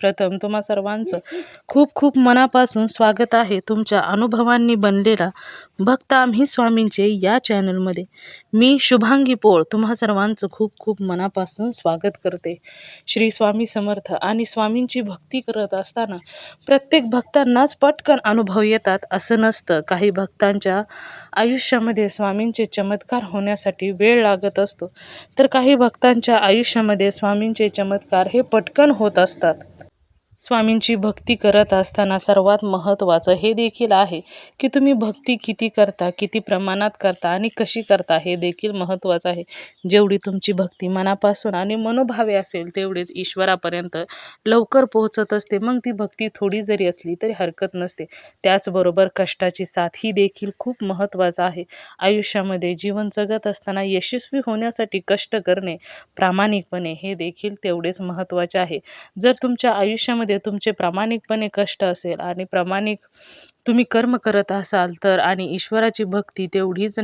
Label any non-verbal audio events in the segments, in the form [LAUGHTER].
प्रथम तुम्हा सर्वांचं खूप खूप मनापासून स्वागत आहे तुमच्या अनुभवांनी बनलेला भक्त आम्ही स्वामींचे या चॅनलमध्ये. मी शुभांगी पोळ तुम्हा सर्वांचं खूप खूप मनापासून स्वागत करते. श्री स्वामी समर्थ आणि स्वामींची भक्ती करत असताना प्रत्येक भक्तांनाच पटकन अनुभव येतात असं नसतं. काही भक्तांच्या आयुष्यामध्ये स्वामींचे चमत्कार होण्यासाठी वेळ लागत असतो. तर काही भक्तांच्या आयुष्यामध्ये स्वामींचे चमत्कार हे पटकन होत असतात. स्वामींची भक्ती करत असताना सर्वात महत्त्वाचं हे देखील आहे की तुम्ही भक्ती किती करता किती प्रमाणात करता आणि कशी करता हे देखील महत्त्वाचं आहे. जेवढी तुमची भक्ती मनापासून आणि मनोभावे असेल तेवढेच ईश्वरापर्यंत लवकर पोहोचत असते. मग ती भक्ती थोडी जरी असली तरी हरकत नसते. त्याचबरोबर कष्टाची साथ ही देखील खूप महत्त्वाचं आहे. आयुष्यामध्ये जीवन जगत असताना यशस्वी होण्यासाठी कष्ट करणे प्रामाणिकपणे हे देखील तेवढेच महत्त्वाचे आहे. जर तुमच्या आयुष्यामध्ये तुमचे प्रामाणिकपणे कष्ट असेल आणि प्रामाणिक तुम्ही कर्म करत असाल तर आणि ईश्वराची भक्ती तेवढीच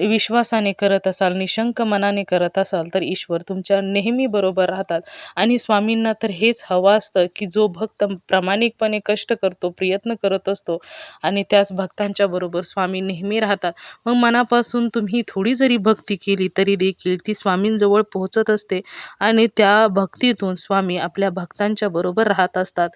विश्वासाने करत असाल निशंक मनाने करत असाल तर ईश्वर तुमच्या नेहमी बरोबर राहतात. आणि स्वामींना तर हेच हवं असतं की जो भक्त प्रामाणिकपणे कष्ट करतो प्रयत्न करत असतो आणि त्याच भक्तांच्या बरोबर स्वामी नेहमी राहतात. मग मनापासून तुम्ही थोडी जरी भक्ती केली तरी देखील ती स्वामींजवळ पोहोचत असते आणि त्या भक्तीतून स्वामी आपल्या भक्तांच्या बरोबर राहत असतात.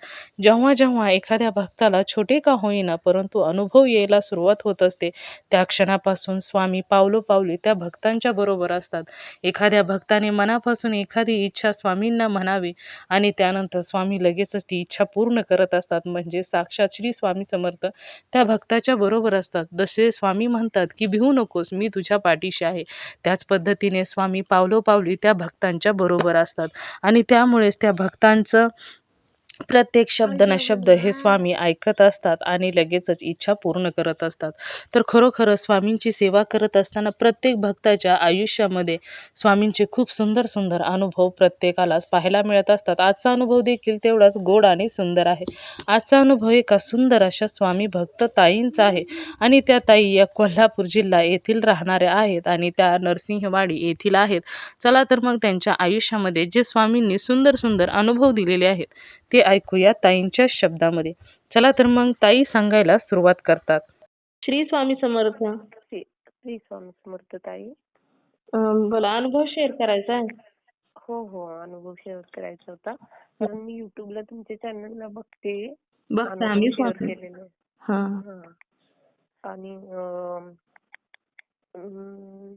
जेव्हा जेव्हा एखाद्या भक्ताला छोटे का होईना परंतु अनुभव यायला सुरुवात होत असते. त्या क्षणापासून स्वामी पावलोपावली त्या भक्तांच्या बरोबर असतात. एखाद्या भक्ताने मनापासून एखादी इच्छा स्वामींना म्हणावी आणि त्यानंतर स्वामी लगेचच ती इच्छा पूर्ण करत असतात. म्हणजे साक्षात श्री स्वामी समर्थ त्या भक्ताच्या बरोबर असतात. जसे स्वामी म्हणतात की भिवू नकोस मी तुझ्या पाठीशी आहे. त्याच पद्धतीने स्वामी पावलोपावली त्या भक्तांच्या बरोबर असतात. आणि त्यामुळेच त्या भक्तांचं प्रत्येक शब्द न शब्द हे स्वामी ऐकत असतात आणि लगेचच इच्छा पूर्ण करत असतात. तर खरोखर स्वामींची सेवा करत असताना प्रत्येक भक्ताच्या आयुष्यामध्ये स्वामींचे खूप सुंदर सुंदर अनुभव प्रत्येकालाच पाहायला मिळत असतात. आजचा अनुभव देखील तेवढाच गोड आणि सुंदर आहे. आजचा अनुभव एका सुंदर अशा स्वामी भक्त ताईंचा आहे आणि त्या ताई या कोल्हापूर जिल्हा येथील राहणाऱ्या आहेत आणि त्या नरसिंहवाडी येथील आहेत. चला तर मग त्यांच्या आयुष्यामध्ये जे स्वामींनी सुंदर सुंदर अनुभव दिलेले आहेत ते ऐकूया ताईंच्या शब्दामध्ये. चला तर मग ताई सांगायला सुरुवात करतात. श्री स्वामी समर्थ. श्री श्री स्वामी समर्थ ताई. बोला अनुभव शेअर करायचा आहे? हो हो अनुभव शेअर करायचा होता. कारण मी युट्यूबला तुमच्या चॅनलला बघते. बघता आम्ही शेअर केलेले. हा. आणि अं, अं,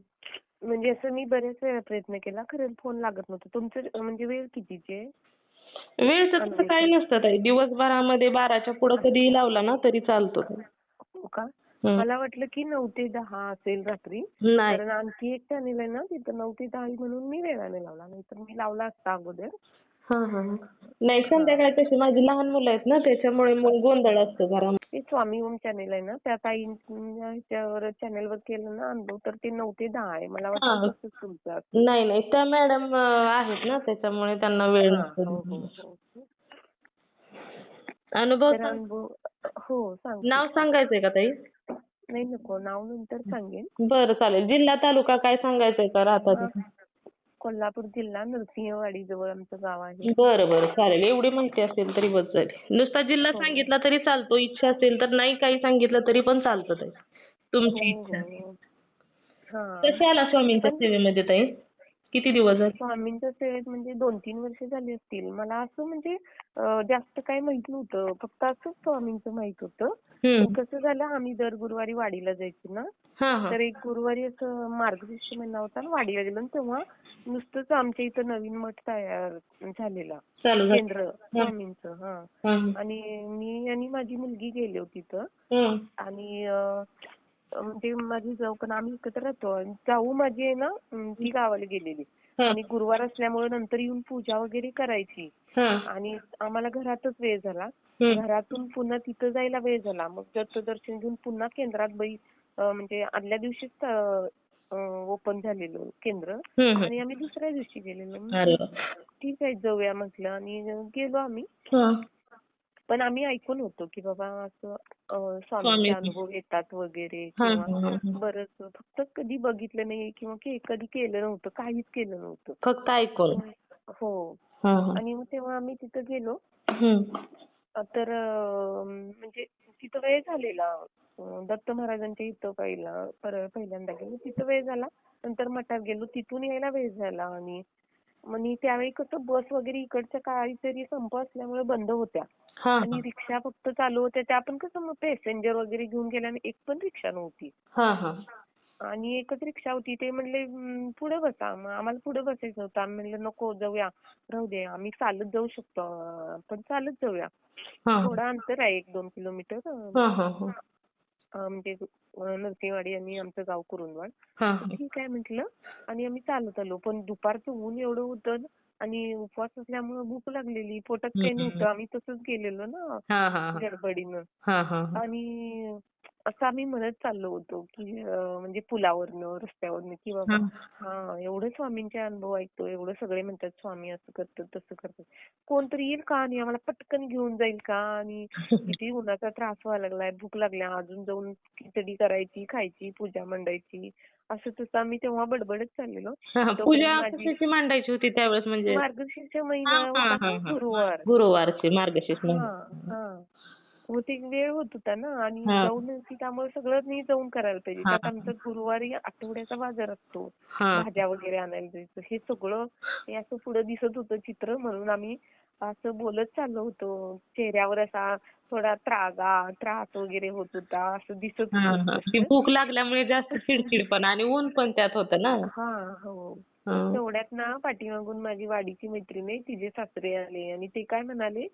म्हणजे असं मी बऱ्याच वेळा प्रयत्न केला. खरं फोन लागत नव्हता. तुमचं म्हणजे वेळ कितीची आहे? वेळचं तसं काही नसतं ताई. दिवसभरामध्ये बाराच्या पुढं कधीही लावला ना तरी चालतो हो का. मला वाटलं की नऊ ते दहा असेल रात्री. कारण आणखी एक चॅनल आहे ना तिथं नऊ ते दहा आहे म्हणून मी वेळाने लावला. नाहीतर मी लावला असता अगोदर. हा हा हा. नाही संध्याकाळी कशी माझी लहान मुलं आहेत ना त्याच्यामुळे मग गोंधळ असतो घरामध्ये ते स्वामी ओम चॅनल आहे ना त्या ताई ह्याच्यावर चॅनलवर केलं ना अनुभव तर ते नऊ ते दहा आहे मला हा. तसंच तुमचं असेल. नाही नाही त्या मॅडम आहेत ना त्याच्यामुळे त्यांना वेळ हा, नसतो हो, हो, हो. अनुभव तर सांग- अनुभव हो सांग नाव सांगायचंय का ताई नाही नको नाव नंतर सांगेन बरं चालेल जिल्हा तालुका काय सांगायचंय का राहता हा. तिथे कोल्हापूर जिल्हा नरसिंहवाडी जवळ आमचं गाव आहे. बरं बरं चालेल. एवढी माहिती असेल तरी बस झाली. नुसता जिल्हा हो. सांगितला तरी चालतो इच्छा असेल तर नाही काही सांगितलं तरी पण चालतं ताई तुमची हो, इच्छा. हो. हा. कसे आला स्वामींच्या सेवेमध्ये ताई? किती दिवस झाले? स्वामींच्या सेवेत म्हणजे दोन तीन वर्ष झाली असतील. मला असं म्हणजे जास्त काही माहीत नव्हतं. फक्त असंच स्वामींचं माहीत होतं. कसं झालं आम्ही दर गुरुवारी वाडीला जायचो ना. तर एक गुरुवारी असं मार्गशीर्ष महिना होता आणि वाडीला गेलो तेव्हा नुसतंच आमच्या इथं नवीन मठ तयार झालेला. केंद्र स्वामींचं हा. आणि मी आणि माझी मुलगी गेले होते तिथं. आणि म्हणजे माझी जाऊ पण आम्ही एकत्र राहतो. आणि जाऊ माझी आहे ना ती गावाला गेलेली. आणि गुरुवार असल्यामुळे नंतर येऊन पूजा वगैरे करायची. आणि आम्हाला घरातच वेळ झाला. घरातून पुन्हा तिथं जायला वेळ झाला मग दत्तदर्शन घेऊन पुन्हा केंद्रात म्हणजे आदल्या दिवशीच ओपन झालेलं केंद्र. आणि आम्ही दुसऱ्या दिवशी गेलेलो. ठीक आहे जाऊया म्हटलं आणि गेलो आम्ही. पण आम्ही ऐकून होतो की बाबा असं स्वामींचे स्वामी- अनुभव येतात वगैरे किंवा. बरंच फक्त कधी बघितलं नाही किंवा कधी केलं नव्हतं काहीच केलं नव्हतं फक्त ऐकून हो. आणि मग तेव्हा आम्ही तिथं गेलो. तर म्हणजे तिथं वेळ झालेला. दत्त महाराजांच्या इथं पहिला पहिल्यांदा गेलो. तिथं वेळ झाला. नंतर मठात गेलो. तिथून यायला वेळ झाला आणि आणि त्यावेळी कसं बस वगैरे इकडच्या काहीतरी संप असल्यामुळे बंद होत्या. आणि रिक्षा फक्त चालू होत्या. त्या पण कसं मग पॅसेंजर वगैरे घेऊन गेल्याने एक पण रिक्षा नव्हती. आणि एकच रिक्षा होती ते म्हणले "हम्म, पुढे बसा मग आम्हाला पुढे बसायचं होतं आम्ही म्हणलं नको जाऊया राहू दे आम्ही चालत जाऊ शकतो आपण चालत जाऊया. थोडं अंतर आहे एक दोन किलोमीटर हा, हा, हा. म्हणजे नरसिंहवाडी आणि आमचं गाव कुरुंदवाड. ठीक आहे म्हटलं आणि आम्ही चालत आलो पण दुपारचं ऊन एवढं होतं आणि उपवास असल्यामुळे भूक लागलेली पोटात काही. नव्हतं आम्ही तसंच गेलेलो ना. गडबडीनं. आणि असं आम्ही म्हणत चाललो होतो की म्हणजे पुलावरनं रस्त्यावरनं की बाबा हा. एवढं स्वामींचे अनुभव ऐकतो एवढं सगळे म्हणतात स्वामी असं करतात तसं करतात. कोणतरी येईल का? आणि आम्हाला पटकन घेऊन जाईल का? आणि [LAUGHS] किती उन्हाचा त्रास व्हायला लागलाय भूक लागल्या अजून जाऊन खिचडी करायची खायची पूजा मांडायची असं तसं आम्ही तेव्हा बडबडत चाललेलो. पूजा मांडायची होती त्यावेळेस म्हणजे मार्गशीर्ष महिना. गुरुवार. गुरुवारची मार्गशीर्ष हा महिना. मग ते वेळ होत होता ना आणि त्यामुळे सगळं मी जाऊन करायला पाहिजे. त्यात आमचा गुरुवारी आठवड्याचा बाजार असतो. भाज्या वगैरे आणायला जायचं हे सगळं हे असं पुढे दिसत होतं चित्र म्हणून आम्ही असं बोलत चाललो होतो चेहऱ्यावर असा थोडा त्रागा त्रास वगैरे होत होता असं दिसत. होतं. भूक लागल्यामुळे जास्त चिडचिडपणा आणि ऊन पण त्यात होतं ना हा. तेवढ्यात ना पाठीमागून माझी वाडीची मैत्रीण आहे तिचे सासरे आले आणि ते काय म्हणाले.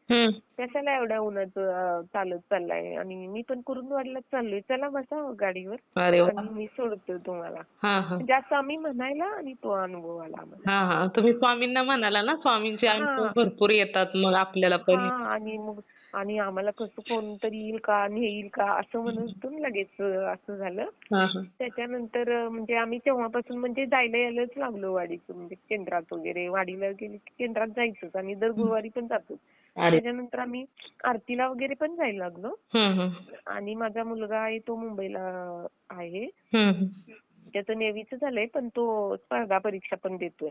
कशाला एवढ्या उन्हाचं अं, चालत चाललाय? आणि मी पण कुरुंदवाडला चाललोय. चला बसा हो गाडीवर आणि मी सोडतो तुम्हाला. म्हणजे असं आम्ही म्हणायला आणि तो अनुभव आला आम्हाला. हा हा. तुम्ही स्वामींना म्हणाला ना? स्वामींचे अनुभव. भरपूर येतात मग आपल्याला पण. हा आणि मग आणि आम्हाला कसं कोणतरी येईल का नेईल का असं म्हणत लगेच असं झालं. त्याच्यानंतर म्हणजे आम्ही तेव्हापासून म्हणजे जायला यायलाच लागलो वाडीचं म्हणजे केंद्रात वगैरे. वाडीला गेले की केंद्रात जायचंच. आणि दर गुरुवारी पण जातो. अरे. त्याच्यानंतर आम्ही आरतीला वगैरे पण जायला लागलो. आणि माझा मुलगा आहे तो मुंबईला आहे. त्याचं नेव्हीचं झालंय पण तो स्पर्धा परीक्षा पण देतोय.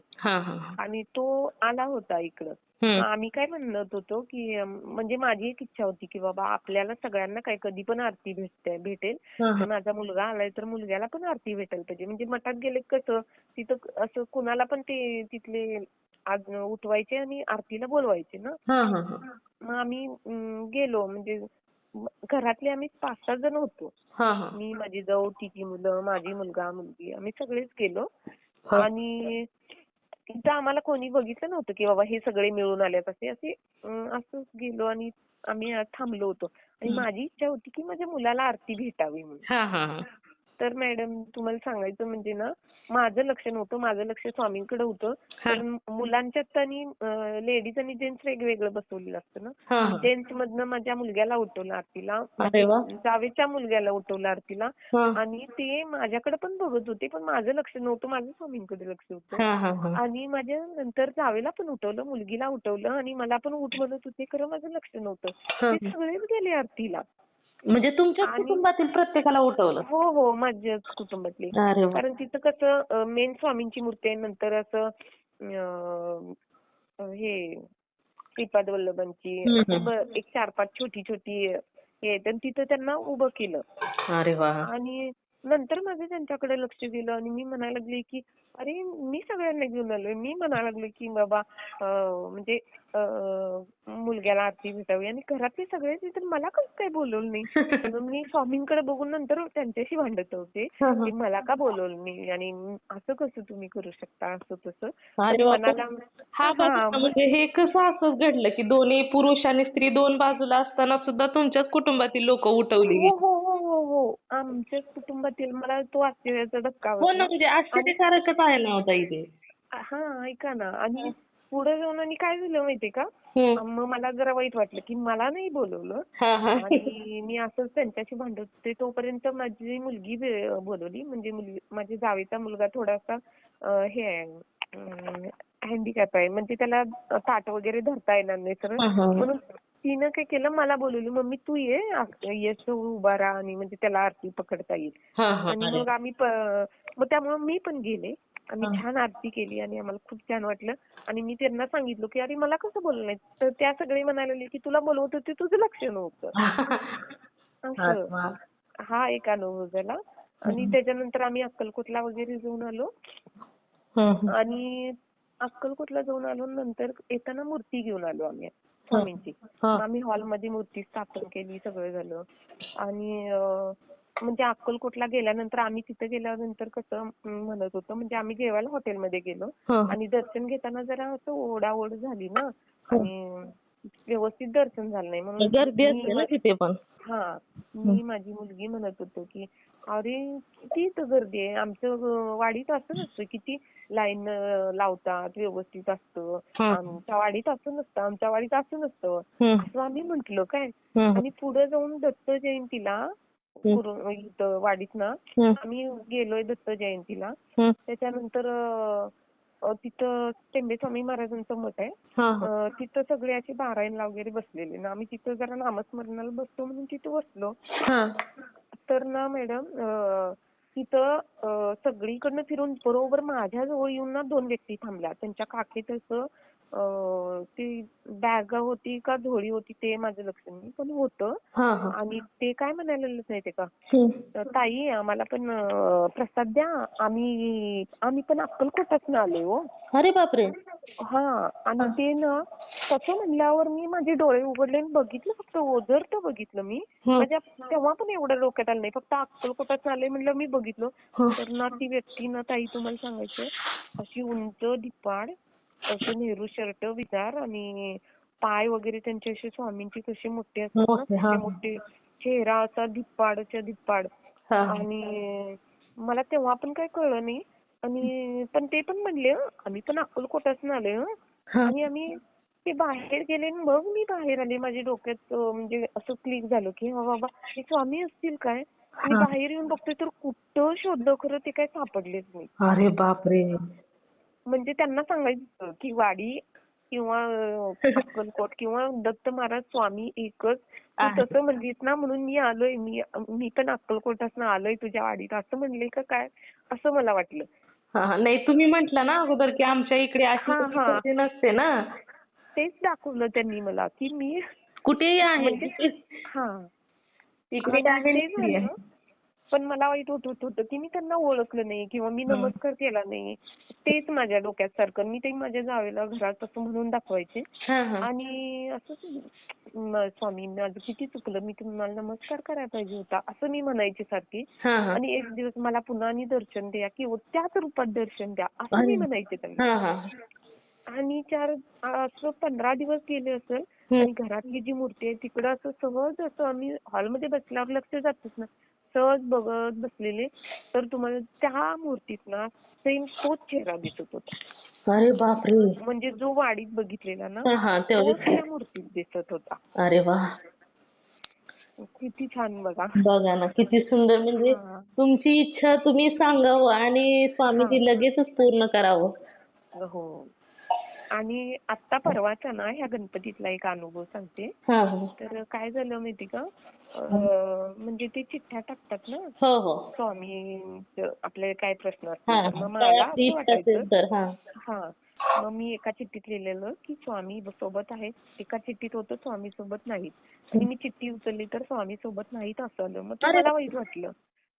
आणि तो आला होता इकडं. आम्ही काय म्हणत होतो की म्हणजे माझी एक इच्छा होती की बाबा आपल्याला सगळ्यांना काय कधी पण आरती भेटते भेटेल. माझा मुलगा आलाय तर मुलग्याला पण आरती भेटायला पाहिजे. म्हणजे मठात गेले की कसं तिथं असं कुणाला पण ते तिथले आज उठवायचे आणि आरतीला बोलवायचे ना. मग आम्ही गेलो. म्हणजे घरातले आम्ही पाच सहा जण होतो. मी माझी जाऊ तिची मुलं माझी मुलगा मुलगी आम्ही सगळेच गेलो. आणि तिथं आम्हाला कोणी बघितलं नव्हतं की बाबा हे सगळे मिळून आल्यात असे असे असंच गेलो आणि आम्ही थांबलो होतो आणि. माझी इच्छा होती की माझ्या मुलाला आरती भेटावी म्हणून. तर मॅडम तुम्हाला सांगायचं म्हणजे ना माझं लक्ष नव्हतं माझं लक्ष स्वामींकडे होतं. पण मुलांच्यात आणि लेडीज आणि जेंट्स वेगवेगळं बसवलेलं असतं ना. जेंट्स मधनं माझ्या मुलग्याला उठवलं आरतीला वा. जावेच्या मुलग्याला उठवलं आरतीला. आणि ते माझ्याकडे पण बघत होते पण माझं लक्ष नव्हतं माझं स्वामींकडे लक्ष होतं. आणि माझ्या नंतर जावेला पण उठवलं मुलगीला उठवलं आणि मला पण उठ म्हणत होते खरं माझं लक्ष नव्हतं. ते सगळेच गेले आरतीला म्हणजे तुमच्या आणि- कुटुंबातील प्रत्येकाला उठवलं. हो हो माझ्याच कुटुंबातले. कारण तिथं कसं मेन स्वामींची मूर्ती आहे. नंतर असं हे श्रीपाद वल्लभांची एक चार पाच छोटी छोटी हे आहेत. आणि तिथं त्यांना उभं केलं. आणि नंतर माझं त्यांच्याकडे लक्ष गेलं. आणि मी म्हणायला लागले की अरे मी सगळ्यांना घेऊन आलोय. मी म्हणायला लागले की बाबा म्हणजे मुलग्याला आरती भेटावी आणि घरातले सगळेच तर मला कसं काय बोलवलं नाही? म्हणून मी [LAUGHS] स्वामींकडे बघून नंतर त्यांच्याशी भांडत होते. [LAUGHS] की. मला का बोलवलं नाही? आणि असं कसं तुम्ही करू शकता? असं तसं. हा म्हणजे हे कसं असं घडलं की दोन्ही पुरुष आणि स्त्री दोन बाजूला असताना सुद्धा तुमच्याच कुटुंबातील लोक उठवली? हो हो हो हो हो. आमच्याच कुटुंबातील मला तो आश्चर्याचा धक्का हो ना म्हणजे आश्चर्यकारकच आहे ना होता इथे हा ऐका ना. आणि पुढे जाऊन आणि काय झालं माहितीये का. मग मला जरा वाईट वाटलं की मला नाही बोलवलं. हा हा. आणि मी असंच त्यांच्याशी भांडत होते. तोपर्यंत माझी मुलगी बोलवली. म्हणजे माझ्या जावेचा मुलगा थोडासा हे आहे. हँडिकॅप आहे. म्हणजे त्याला ताट वगैरे धरता येणार नाही. हा, हा. म्हणून तिनं काय केलं? मला बोलवली मम्मी तू ये. आ- ये तू उभा राहा. आणि म्हणजे त्याला आरती पकडता येईल. हा हा. आणि मग आम्ही मग त्यामुळे मी पण गेले. आम्ही. छान आरती केली आणि आम्हाला खूप छान वाटलं. आणि मी त्यांना सांगितलं की अरे मला कसं बोललं नाही तर त्या सगळे म्हणायला लागले की तुला बोलवत होते तुझं लक्ष नव्हतं. [LAUGHS] असं. हा एक अनुभव झाला. आणि. त्याच्यानंतर आम्ही अक्कलकोटला वगैरे जाऊन आलो. आणि अक्कलकोटला जाऊन आलो नंतर येताना मूर्ती घेऊन आलो आम्ही स्वामींची. आम्ही हॉलमध्ये मूर्ती स्थापन केली सगळं झालं. आणि म्हणजे अक्कलकोटला गेल्यानंतर आम्ही तिथे गेल्यानंतर कसं म्हणत होतो म्हणजे आम्ही जेवायला हॉटेलमध्ये गेलो. हा. आणि दर्शन घेताना जरा असं ओढाओढ झाली ना. आणि व्यवस्थित दर्शन झालं नाही. म्हणून गर्दी असते मी- ना तिथे पण. हा मी माझी मुलगी म्हणत होतो की अरे किती इथं गर्दी आहे? आमचं वाडीत असं नसतं. किती लाईन लावतात व्यवस्थित असतं. हा. आमच्या वाडीत असं नसतं. आमच्या वाडीत असं नसतं. असं आम्ही म्हंटल काय. आणि पुढे जाऊन दत्त जयंतीला इथं वाडीत ना. आम्ही गेलोय दत्त जयंतीला. त्याच्यानंतर तिथं टेंबे स्वामी महाराजांचं मठ आहे. तिथं सगळे असे बारायणला वगैरे बसलेले ना. आम्ही तिथं जरा नामस्मरणाला बसतो म्हणून तिथं बसलो. हा. तर ना मॅडम तिथं सगळीकडनं फिरून बरोबर माझ्या जवळ येऊन ना दोन व्यक्ती थांबल्या. त्यांच्या काखेत असं ती बॅग होती का झोळी होती ते माझं लक्ष नाही पण होतं. हा, हा. आणि ते काय म्हणायला लागले माहितीये का? ताई आम्हाला पण प्रसाद द्या. आम्ही आम्ही पण अक्कलकोटातून आलोय हो. अरे बापरे! हा आणि ते ना तसं म्हणल्यावर मी माझे डोळे उघडले आणि बघितलं फक्त ओझरतं बघितलं मी. हं. म्हणजे तेव्हा पण एवढं डोक्यात आलं नाही फक्त अक्कलकोटात आले म्हणलं मी बघितलं. हं. तर ना ती व्यक्ती ना ताई तुम्हाला सांगायचं अशी उंच धिप्पाड असं नेहरू शर्ट विचार आणि पाय वगैरे त्यांचे असे स्वामींचे कसे मोठे असतात ना मोठे. तसे मोठे चेहरा असा धिप्पाडच्या धिप्पाड. आणि मला तेव्हा पण काय कळलं नाही आणि पण ते पण म्हणले हं, आम्ही पण अक्कलकोटातून आलोय हं. हा. आणि आम्ही ते बाहेर गेले आणि मग मी बाहेर आले माझ्या डोक्यात म्हणजे असं क्लिक झालं की हा बाबा हे स्वामी असतील काय आणि हा. बाहेर येऊन बघतोय तर कुठं शोधलं खरं ते काय सापडलेच नाही अरे बापरे म्हणजे त्यांना सांगायचं की वाडी किंवा [LAUGHS] अक्कलकोट किंवा दत्त महाराज स्वामी एकच. तू. तसं म्हणलीस ना म्हणून मी आलोय. मी मी पण अक्कलकोटातनं आलोय तुझ्या वाडीत. असं म्हणले का काय? असं मला वाटलं. नाही तुम्ही म्हंटल ना अगोदर की आमच्या इकडे अशी नसते ना. तेच दाखवलं त्यांनी मला की मी कुठेही आहे म्हणजे हा. इकडे पण मला वाईट होत होत की मी त्यांना ओळखलं नाही किंवा मी. नमस्कार केला नाही तेच माझ्या डोक्यात सारखं मी ते माझ्या जावेला घरात असं म्हणून दाखवायचे. आणि असंच स्वामी माझं किती चुकलं मी तुम्हाला नमस्कार करायला पाहिजे होता असं मी म्हणायचे सारखी. आणि एक दिवस मला पुन्हा आणि दर्शन द्या किंवा त्याच रूपात दर्शन द्या असं मी. म्हणायचे त्यांना. आणि चार असं पंधरा दिवस गेले असेल. आणि घरातली जी मूर्ती आहे तिकडं असं सहज असं आम्ही हॉलमध्ये बसल्यावर लक्ष जातच ना सहज बघत बसलेले तर तुम्हाला त्या मूर्तीत ना सेम तोच चेहरा दिसत होता. अरे बापरे. म्हणजे जो वाडीत बघितलेला ना. तोच त्या मूर्तीत दिसत होता. अरे वा. किती छान बघा. बघा ना किती सुंदर. म्हणजे. तुमची इच्छा तुम्ही सांगावं आणि स्वामीजी लगेचच पूर्ण करावं. हो. आणि आता परवाचा ना ह्या गणपतीतला एक अनुभव सांगते. तर काय झालं माहिती का? म्हणजे ते चिठ्ठ्या टाकतात ना? हो हो. स्वामी आपले काय प्रश्न असतील मग मला असं वाटायचं हा. हा. मग मी एका चिठ्ठीत लिहिलेलं की स्वामी सोबत आहेत. एका चिठ्ठीत होतं स्वामी सोबत नाहीत. आणि मी चिठ्ठी उचलली तर स्वामी सोबत नाहीत असं आलं. मग ते मला वाईट वाटलं.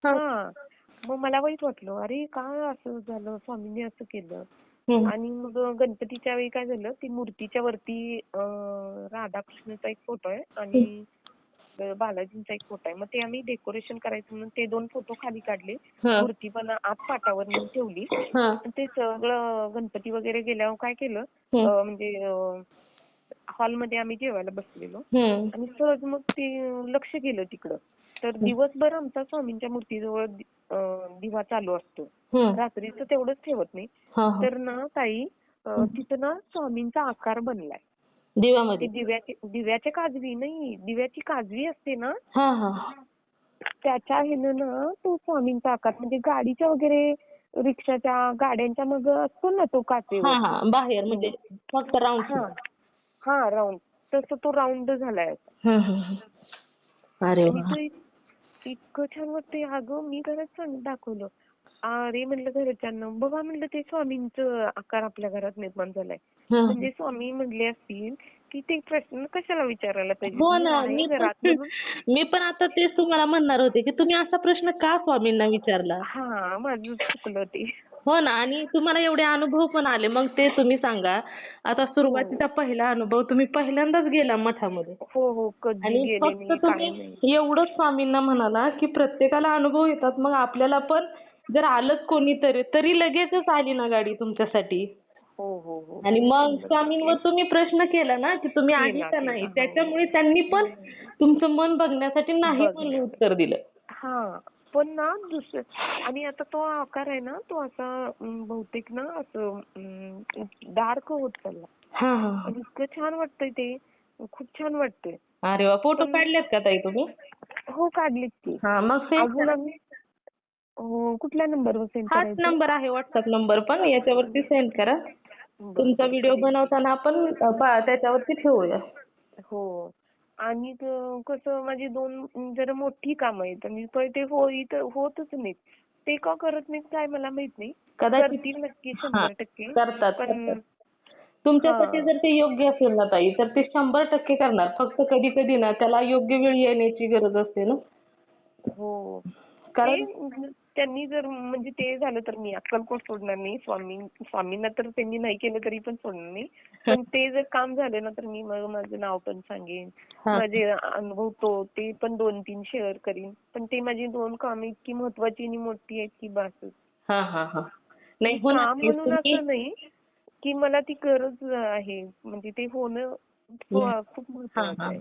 हा. मग मला वाईट वाटलं. अरे काय असं झालं? स्वामींनी असं केलं. आणि मग गणपतीच्या वेळी काय झालं ती मूर्तीच्या वरती अं, राधाकृष्णाचा एक फोटो आहे आणि बालाजींचा एक फोटो आहे. मग ते आम्ही डेकोरेशन करायचं म्हणून ते दोन फोटो खाली काढले. मूर्ती पण आत पाटावर नेऊन ठेवली. ते सगळं गणपती वगैरे गेल्यावर काय केलं म्हणजे हॉलमध्ये आम्ही जेवायला बसलेलो. आणि सहज मग ते लक्ष गेलं तिकडं. तर दिवसभर आमचा स्वामींच्या मूर्तीजवळ दिवा चालू असतो. रात्रीचं तेवढंच ठेवत नाही. तर ना ताई तिथं ना स्वामींचा आकार बनलाय. दिव्याच्या काजवी नाही दिव्याची काजवी असते ना त्याच्या ह्यानं ना तो स्वामींचा आकार म्हणजे गाडीच्या वगैरे रिक्षाच्या गाड्यांच्या मग असतो ना तो काचेवर. बाहेर म्हणजे फक्त राऊंड हा. राऊंड तसं तो राऊंड झालाय. अरे वा. इतकं छान वाटतंय अगं मी घरात दाखवलं. अरे म्हणलं घरच्यांना. बघा म्हणलं ते स्वामींचं आकार आपल्या घरात निर्माण झालाय. म्हणजे स्वामी म्हणले असतील की ते प्रश्न कशाला विचारायला पाहिजे? हो [LAUGHS] मी पण आता तेच तुम्हाला म्हणणार होते की तुम्ही असा प्रश्न का स्वामींना विचारला? हा माझं चुकलं ते. हो ना आणि तुम्हाला एवढे अनुभव पण आले. मग ते तुम्ही सांगा. आता सुरुवातीचा पहिला अनुभव तुम्ही पहिल्यांदाच गेला मठामध्ये. हो हो. कधी आणि गेले फक्त नाही काय नाही. तुम्ही एवढंच स्वामींना म्हणाला की प्रत्येकाला अनुभव येतात. मग आपल्याला पण जर आलंच कोणीतरी तरी लगेचच आली ना गाडी तुमच्यासाठी. हो हो हो. आणि मग स्वामींवर तुम्ही प्रश्न केला ना की तुम्ही आहे केला, का नाही? केला, हो. त्याच्यामुळे त्यांनी पण तुमचं मन बघण्यासाठी नाही म्हणून उत्तर दिलं. हा. पण ना दुसरं आणि आता तो आकार आहे ना तो असा बहुतेक ना असं डार्क होत चालला. इतकं छान वाटतंय ते. खूप छान वाटतंय. अरे वा फोटो काढलेत का ताई तुम्ही? हो काढलीत की. हा मग सेंड अजून आम्ही हो, कुठल्या नंबरवर सेंड हाच नंबर आहे व्हॉट्सअप नंबर पण याच्यावरती सेंड करा. तुमचा व्हिडिओ बनवताना आपण त्याच्यावरती ठेवूया. हो. आणि कसं माझी दोन जरा मोठी कामं आहेत. आणि ते होईत होतच नाहीत. ते का करत नाहीत काय मला माहीत नाही. कदाचित करतील नक्की हा, शंभर टक्के. करतात पण करतात. तुमच्यासाठी हा. जर ते योग्य असेल ना ताई तर ते शंभर टक्के करणार. फक्त कधी कधी ना त्याला योग्य वेळ येण्याची गरज असते ना. हो. कारण त्यांनी जर म्हणजे ते झालं तर मी अक्कलकोट सोडणार नाही. स्वामी स्वामींना तर त्यांनी नाही केलं तरी पण सोडणार नाही. [LAUGHS] पण ते जर काम झालं ना तर मी मग माझं नाव पण सांगेन. माझे अनुभव तो ते पण दोन तीन शेअर करीन. पण ते माझी दोन कामं इतकी महत्वाची आणि मोठी आहेत की बस. हा काम म्हणून असं नाही की मला ती गरज आहे. म्हणजे ते होणं हा, हा.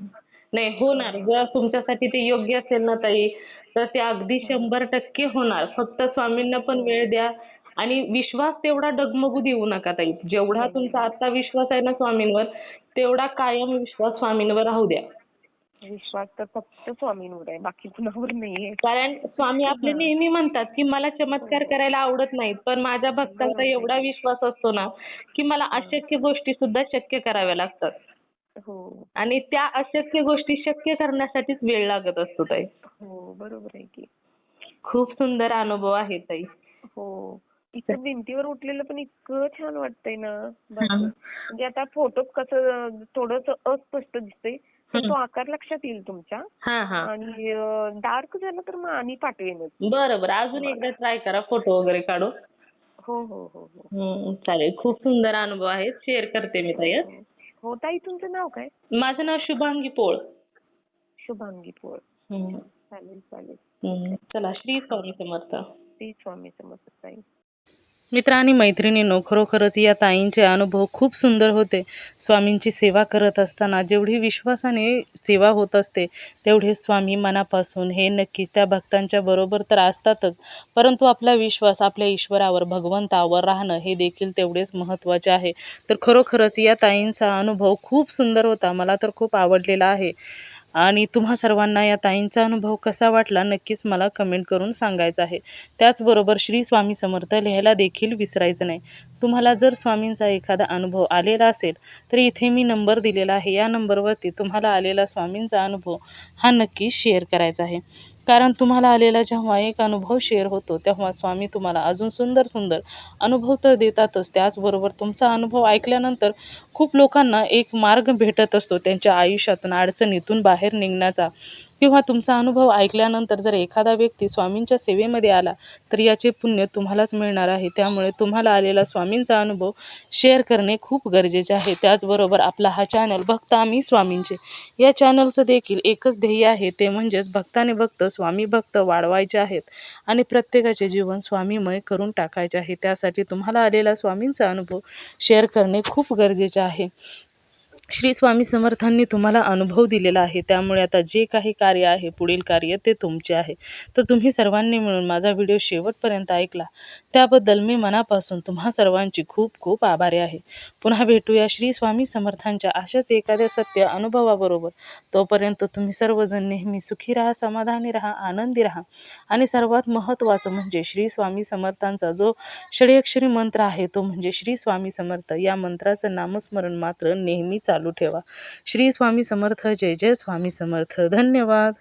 नाही होणार. जर तुमच्यासाठी ते योग्य असेल ना ताई तर ते अगदी शंभर टक्के होणार. फक्त स्वामींना पण वेळ द्या आणि विश्वास तेवढा डगमगू देऊ नका ताई. जेवढा तुमचा आता विश्वास आहे ना स्वामींवर तेवढा कायम विश्वास स्वामींवर राहू द्या. विश्वास तर फक्त स्वामींवर आहे बाकी कुणावर नाहीये. कारण स्वामी आपले नेहमी म्हणतात की मला चमत्कार करायला आवडत नाहीत पण माझ्या भक्तांचा एवढा विश्वास असतो ना की मला अशक्य गोष्टी सुद्धा शक्य कराव्या लागतात. हो. आणि त्या अशक्य गोष्टी शक्य करण्यासाठीच वेळ लागत असतो ताई. हो बरोबर आहे की. खूप सुंदर अनुभव आहे ताई. हो. इथं भिंतीवर उठलेलं पण इतकं छान वाटतंय ना. म्हणजे आता फोटोत कसं थोडस अस्पष्ट दिसतंय पण तो आकार लक्षात येईल तुमच्या. आणि डार्क झालं तर मग आणि पाठवेनच. बरं बरं. अजून एकदा ट्राय करा फोटो वगैरे काढून. हो हो हो हो. चालेल. खूप सुंदर अनुभव आहे शेअर करते मी ताई हं. ताई तुमचं नाव काय? माझं नाव शुभांगी पोळ. शुभांगी पोळ. चालेल चालेल. चला श्री स्वामी समर्थ. श्री स्वामी समर्थ ताई. मित्र आणि मैत्रिणींनो खरोखरच या ताईंचे अनुभव खूप सुंदर होते. स्वामींची सेवा करत असताना जेवढी विश्वासाने सेवा होत असते तेवढे स्वामी मनापासून हे नक्कीच त्या भक्तांच्या बरोबर तर असतातच. परंतु आपला विश्वास आपल्या ईश्वरावर भगवंतावर राहणं हे देखील तेवढेच महत्त्वाचे आहे. तर खरोखरच या ताईंचा अनुभव खूप सुंदर होता मला तर खूप आवडलेला आहे. आणि तुम्हा सर्वांना या ताईंचा अनुभव कसा वाटला नक्कीच मला कमेंट करून सांगायचं आहे. त्याचबरोबर श्री स्वामी समर्थ लिहायला देखील विसरायचं नाही. तुम्हाला जर स्वामींचा एखादा अनुभव आलेला असेल तर इथे मी नंबर दिलेला आहे. या नंबरवरती तुम्हाला आलेला स्वामींचा अनुभव हा नक्की शेअर करायचा आहे. कारण तुम्हाला आलेला जेव्हा एक अनुभव शेअर होतो तेव्हा स्वामी तुम्हाला अजून सुंदर सुंदर अनुभव तर देतातच. त्याचबरोबर तुमचा अनुभव ऐकल्यानंतर खूप लोकांना एक मार्ग भेटत असतो त्यांच्या आयुष्यातून अडचणीतून बाहेर निघण्याचा. किंवा तुमचा अनुभव ऐकल्यानंतर जर एखादा व्यक्ती स्वामींच्या सेवेमध्ये आला तर याचे पुण्य तुम्हालाच मिळणार आहे. त्यामुळे तुम्हाला आलेला स्वामींचा अनुभव शेअर करणे खूप गरजेचे आहे. त्याचबरोबर आपला हा चॅनल भक्त आम्ही स्वामींचे. या चॅनलचं देखील एकच ध्येय आहे ते म्हणजेच भक्ताने भक्त स्वामी भक्त वाढवायचे आहेत आणि प्रत्येकाचे जीवन स्वामीमय करून टाकायचे आहे. त्यासाठी तुम्हाला आलेला स्वामींचा अनुभव शेअर करणे खूप गरजेचे आहे. श्री स्वामी समर्थांनी तुम्हाला अनुभव दिलेला आहे. त्यामुळे आता जे काही कार्य आहे पुढील कार्य ते तुमचे आहे. तर तुम्ही सर्वांनी मिळून माझा व्हिडिओ शेवटपर्यंत ऐकला. त्याबद्दल मी मनापासून तुम्हा सर्वांची खूप खूप आभारी आहे. पुन्हा भेटूया श्री स्वामी समर्थांच्या अशाच एखाद्या सत्य अनुभवाबरोबर. तोपर्यंत तुम्ही सर्वजण नेहमी सुखी राहा समाधानी राहा आनंदी राहा. आणि सर्वात महत्त्वाचं म्हणजे श्री स्वामी समर्थांचा जो षडयक्षरी मंत्र आहे तो म्हणजे श्री स्वामी समर्थ. या मंत्राचं नामस्मरण मात्र नेहमी चालू ठेवा. श्री स्वामी समर्थ जय जय स्वामी समर्थ. धन्यवाद.